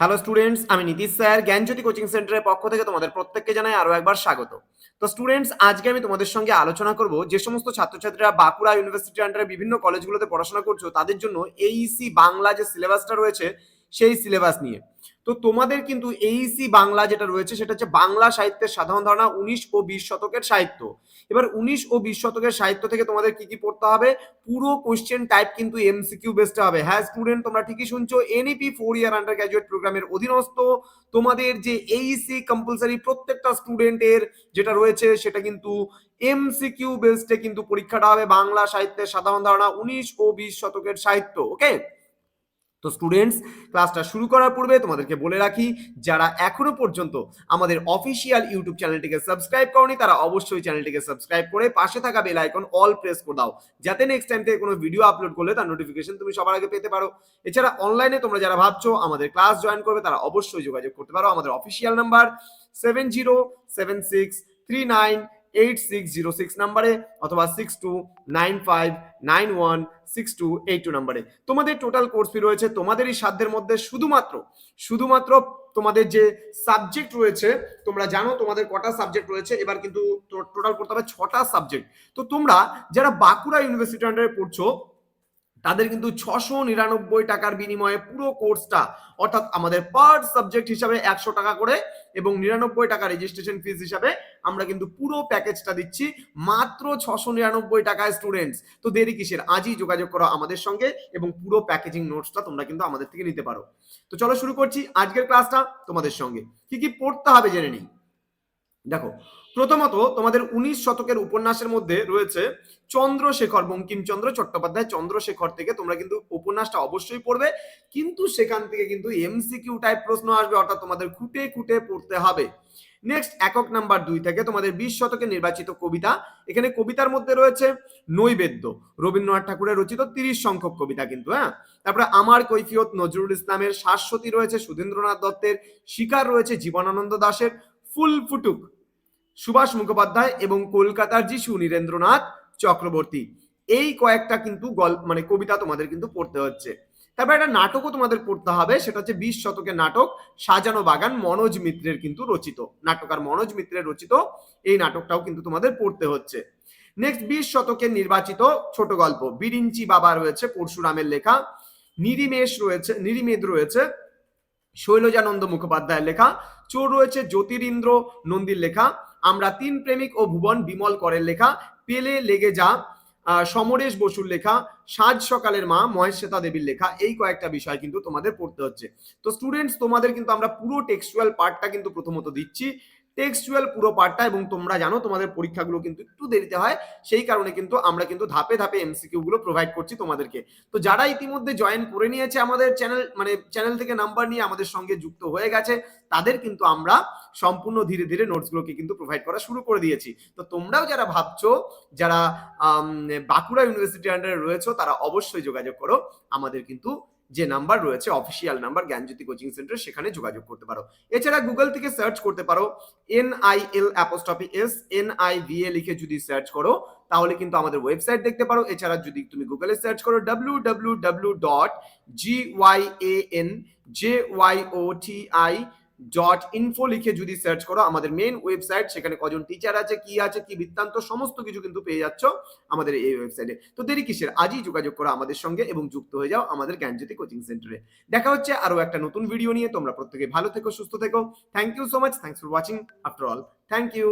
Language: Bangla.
হ্যালো স্টুডেন্টস আমি নীতিশ স্যার, জ্ঞানজ্যোতি কোচিং সেন্টারের পক্ষ থেকে তোমাদের প্রত্যেককে জানাই আরও একবার স্বাগত। তো স্টুডেন্টস আজকে আমি তোমাদের সঙ্গে আলোচনা করব যে সমস্ত ছাত্রছাত্রীরা বাঁকুড়া ইউনিভার্সিটি আন্ডারে বিভিন্ন কলেজগুলোতে পড়াশোনা করছ, তাদের জন্য এইসি বাংলা যে সিলেবাসটা রয়েছে, সেই সিলেবাস নিয়ে। তো তোমাদের কিন্তু এইসি বাংলা যেটা রয়েছে, সেটা হচ্ছে বাংলা সাহিত্যের সাধারণ ধারণা উনিশ ও বিশ শতকের সাহিত্য। এবার উনিশ ও বিশ শতকের সাহিত্য থেকে তোমাদের কি কি পড়তে হবে? পুরো কোশ্চেন টাইপ কিন্তু এমসিকিউ বেসড হবে। হ্যাঁ স্টুডেন্ট তোমরা ঠিকই শুনছো NEP four year undergraduate প্রোগ্রামের অধীনস্থ। তোমাদের যে এইসি কম্পালসারি প্রত্যেকটা স্টুডেন্টের যেটা রয়েছে, সেটা কিন্তু এমসিকিউ বেসডে কিন্তু পরীক্ষাটা হবে বাংলা সাহিত্যের সাধারণ ধারণা উনিশ ও বিশ শতকের সাহিত্য ওকে তো স্টুডেন্টস ক্লাসটা শুরু করার পূর্বে তোমাদেরকে বলে রাখি, যারা এখনও পর্যন্ত আমাদের অফিসিয়াল ইউটিউব চ্যানেলটিকে সাবস্ক্রাইব করনি, তারা অবশ্যই চ্যানেলটিকে সাবস্ক্রাইব করে পাশে থাকা বেল আইকন অল প্রেস করে দাও। যাতে নেক্সট টাইম থেকে কোনো ভিডিও আপলোড করলে তার নোটিফিকেশন তুমি সবার আগে পেতে পারো। এছাড়া অনলাইনে তোমরা যারা ভাবছ আমাদের ক্লাস জয়েন করবে, তারা অবশ্যই যোগাযোগ করতে পারো। আমাদের official number seven zero seven six three nine eight six zero six নাম্বারে অথবা six two nine five nine one six two eight two নাম্বারে। তোমাদের টোটাল কোর্স ফি রয়েছে, তোমাদেরই সাধ্যের মধ্যে শুধুমাত্র শুধুমাত্র তোমাদের যে সাবজেক্ট রয়েছে, তোমরা জানো তোমাদের কটা সাবজেক্ট রয়েছে, এবার কিন্তু টোটাল করতে হবে ছটা সাবজেক্ট তো তোমরা যারা বাঁকুড়া ইউনিভার্সিটি আন্ডারে পড়ছো তাদের কিন্তু ছশো নিরানব্বই টাকার বিনিময়ে পুরো কোর্সটা, অর্থাৎ আমাদের পার সাবজেক্ট হিসাবে একশো টাকা করে এবং নিরানব্বই টাকা রেজিস্ট্রেশন ফিস হিসাবে আমরা কিন্তু পুরো প্যাকেজটা দিচ্ছি মাত্র ছশো নিরানব্বই টাকায় স্টুডেন্টস তো দেরি কিসের? আজই যোগাযোগ করো আমাদের সঙ্গে এবং পুরো প্যাকেজিং নোটসটা তোমরা কিন্তু আমাদের থেকে নিতে পারো। তো চলো শুরু করছি আজকের ক্লাসটা তোমাদের সঙ্গে। কি কি পড়তে হবে জেনে নিই। দেখো, প্রথমত তোমাদের উনিশ শতকের উপন্যাসের মধ্যে রয়েছে চন্দ্রশেখর বঙ্কিমচন্দ্র চট্টোপাধ্যায় চন্দ্রশেখর থেকে তোমরা কিন্তু উপন্যাসটা অবশ্যই পড়বে, কিন্তু সেখান থেকে কিন্তু এমসিকিউ টাইপ প্রশ্ন আসবে, অর্থাৎ তোমাদের খুঁটে খুঁটে পড়তে হবে। নেক্সট একক নাম্বার দুই থেকে তোমাদের বিশ শতকে নির্বাচিত কবিতা, এখানে কবিতার মধ্যে রয়েছে নৈবেদ্য, রবীন্দ্রনাথ ঠাকুরের রচিত তিরিশ সংখ্যক কবিতা কিন্তু হ্যাঁ? তারপরে আমার কৈফিয়ত নজরুল ইসলামের শাশ্বতী রয়েছে সুধীন্দ্রনাথ দত্তের, শিকার রয়েছে জীবনানন্দ দাশের ফুল ফুটুক। সুভাষ মুখোপাধ্যায় এবং কলকাতার যিশু নীরেন্দ্রনাথ চক্রবর্তী। এই কয়েকটা কিন্তু গল্প মানে কবিতা তোমাদের কিন্তু পড়তে হচ্ছে। তারপর একটা নাটকও তোমাদের পড়তে হবে, সেটা হচ্ছে বিশ শতকের নাটক সাজানো বাগান মনোজ মিত্রের কিন্তু রচিত। নাটকার মনোজ মিত্রের রচিত এই নাটকটাও কিন্তু তোমাদের পড়তে হচ্ছে। নেক্সট বিশ শতকের নির্বাচিত ছোট গল্প। বিরিঞ্চি বাবা রয়েছে, পরশুরামের লেখা। নিরিমেষ রয়েছে, নিরিমেদ রয়েছে। শৈলজানন্দ মুখোপাধ্যায়ের লেখা, চোর রয়েছে জ্যোতিরিন্দ্র নন্দীর লেখা, আমরা তিন প্রেমিক ও ভুবন বিমল করের লেখা, পেলে লেগে যা সমরেশ বসুর লেখা, সাজ সকালের মা মহেশ্বেতা দেবীর লেখা, এই কয়েকটা বিষয় কিন্তু তোমাদের পড়তে হচ্ছে। তো স্টুডেন্টস তোমাদের কিন্তু আমরা পুরো টেক্সচুয়াল পার্টটা কিন্তু প্রথমত দিচ্ছি। টেক্সচুয়াল পুরো পার্টটা এবং তোমরা জানো তোমাদের পরীক্ষাগুলো কিন্তু একটু দেরিতে হয়, সেই কারণে কিন্তু আমরা কিন্তু ধাপে ধাপে এমসিকিউ গুলো প্রোভাইড করছি তোমাদেরকে। তো যারা ইতিমধ্যে জয়েন করে নিয়েছে আমাদের চ্যানেল মানে চ্যানেল থেকে নাম্বার নিয়ে আমাদের সঙ্গে যুক্ত হয়ে গেছে, তাদের কিন্তু আমরা সম্পূর্ণ ধীরে ধীরে নোটসগুলোকে কিন্তু প্রোভাইড করা শুরু করে দিয়েছি। তো তোমরাও যারা ভাবছ, যারা বাঁকুড়া ইউনিভার্সিটি আন্ডারে রয়েছে, তারা অবশ্যই যোগাযোগ করো। আমাদের কিন্তু যে নাম্বার রয়েছে official number, Gyanjyoti coaching centre সেখানে যোগাযোগ করতে পারো। এছাড়া গুগল থেকে সার্চ করতে পারো N I L apostrophe S N I V A লিখে যদি সার্চ করো, তাহলে কিন্তু আমাদের ওয়েবসাইট দেখতে পারো। এছাড়া যদি তুমি গুগলে সার্চ করো W W W dot G Y A N J Y O T I dot info লিখে যদি সার্চ করো, আমাদের মেন ওয়েবসাইট সেখানে কজন টিচার আছে, কি আছে, কি বৃত্তান্ত, সমস্ত কিছু কিন্তু পেয়ে যাচ্ছ আমাদের এই ওয়েবসাইটে তো দেরি কিসের? আজই যোগাযোগ করো আমাদের সঙ্গে এবং যুক্ত হয়ে যাও আমাদের জ্ঞানজ্যোতি কোচিং সেন্টারে দেখা হচ্ছে আরও একটা নতুন ভিডিও নিয়ে। তোমরা প্রত্যেকে ভালো থেকো, সুস্থ থেকো। Thank you so much thanks for watching after all thank you